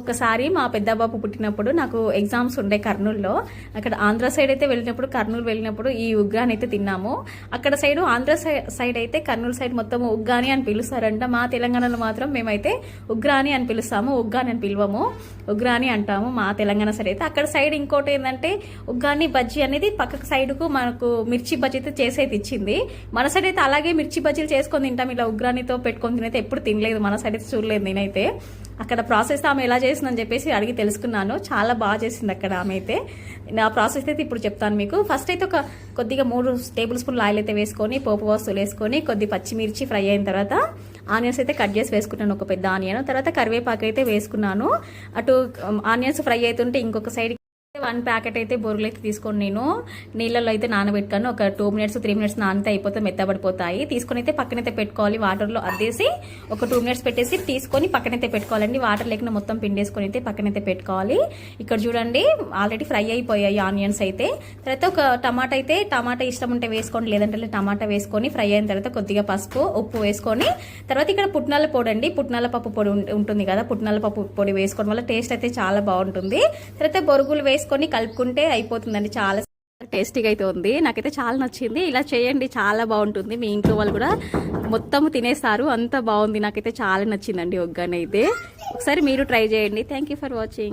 ఒకసారి మా పెద్దబాబు పుట్టినప్పుడు నాకు ఎగ్జామ్స్ ఉండే కర్నూలులో అక్కడ ఆంధ్ర సైడ్ అయితే వెళ్ళినప్పుడు కర్నూలు వెళ్ళినప్పుడు ఈ ఉగ్గాని అయితే తిన్నాము. అక్కడ సైడ్ ఆంధ్ర సైడ్ అయితే కర్నూలు సైడ్ మొత్తం ఉగ్గాని అని పిలుస్తారంట. మా తెలంగాణలో మాత్రం మేమైతే ఉగ్రాని అని పిలుస్తాము ఉగ్గాని అని పిలవము. ఉగ్రాని అంటాము మా తెలంగాణ సైడ్ అయితే. అక్కడ సైడ్ ఇంకోటి ఏంటంటే ఉగ్గాని బజ్జీ అనేది పక్కకు సైడ్కు మనకు మిర్చి బజ్జీ అయితే చేసేది ఇచ్చింది. మన సైడ్ అయితే అలాగే మిర్చి బజ్జీలు చేసుకొని తింటాం ఇలా ఉగ్రానితో పెట్టుకొని తినైతే ఎప్పుడు తినలేదు. మన సైడ్ అయితే చూడలేదు నేనైతే. అక్కడ ప్రాసెస్ ఆమె ఎలా చేసిందని చెప్పేసి అడిగి తెలుసుకున్నాను. చాలా బాగా చేసింది అక్కడ ఆమె అయితే. నా ప్రాసెస్ అయితే ఇప్పుడు చెప్తాను మీకు. ఫస్ట్ అయితే ఒక కొద్దిగా మూడు టేబుల్ స్పూన్లు ఆయిల్ అయితే వేసుకొని పోపు వస్తువులు వేసుకొని కొద్ది పచ్చిమిర్చి ఫ్రై అయిన తర్వాత ఆనియన్స్ అయితే కట్ చేసి వేసుకున్నాను ఒక పెద్ద ఆనియన్. తర్వాత కరివేపాకు అయితే వేసుకున్నాను. అటు ఆనియన్స్ ఫ్రై అవుతుంటే ఇంకొక సైడ్ వన్ ప్యాకెట్ అయితే బొరుగులు అయితే తీసుకొని నేను నీళ్ళలో అయితే నానబెట్టాను ఒక టూ మినిట్స్ త్రీ మినిట్స్ నానితే అయిపోతే మెత్తబడిపోతాయి. తీసుకొని అయితే పక్కనైతే పెట్టుకోవాలి. వాటర్లో అద్దేసి ఒక టూ మినిట్స్ పెట్టేసి తీసుకొని పక్కనైతే పెట్టుకోవాలండి. వాటర్ లేకుండా మొత్తం పిండేసుకొని అయితే పక్కనైతే పెట్టుకోవాలి. ఇక్కడ చూడండి ఆల్రెడీ ఫ్రై అయిపోయాయి ఆనియన్స్ అయితే. తర్వాత ఒక టమాటా అయితే టమాటా ఇష్టం ఉంటే వేసుకోండి లేదంటే టమాటా వేసుకొని ఫ్రై అయిన తర్వాత కొద్దిగా పసుపు ఉప్పు వేసుకొని తర్వాత ఇక్కడ పుట్నాల పొడి అండి పుట్నాల పప్పు పొడి ఉంటుంది కదా పుట్నాల పప్పు పొడి వేసుకోవడం వల్ల టేస్ట్ అయితే చాలా బాగుంటుంది. తర్వాత బొరుగులు వేసి వేసుకొని కలుపుకుంటే అయిపోతుందండి. చాలా టేస్టీగా అయితే ఉంది. నాకైతే చాలా నచ్చింది. ఇలా చేయండి చాలా బాగుంటుంది. మీ ఇంట్లో వాళ్ళు కూడా మొత్తం తినేస్తారు. అంత బాగుంది. నాకైతే చాలా నచ్చిందండి ఒగ్గానైతే. అయితే ఒకసారి మీరు ట్రై చేయండి. Thank you for watching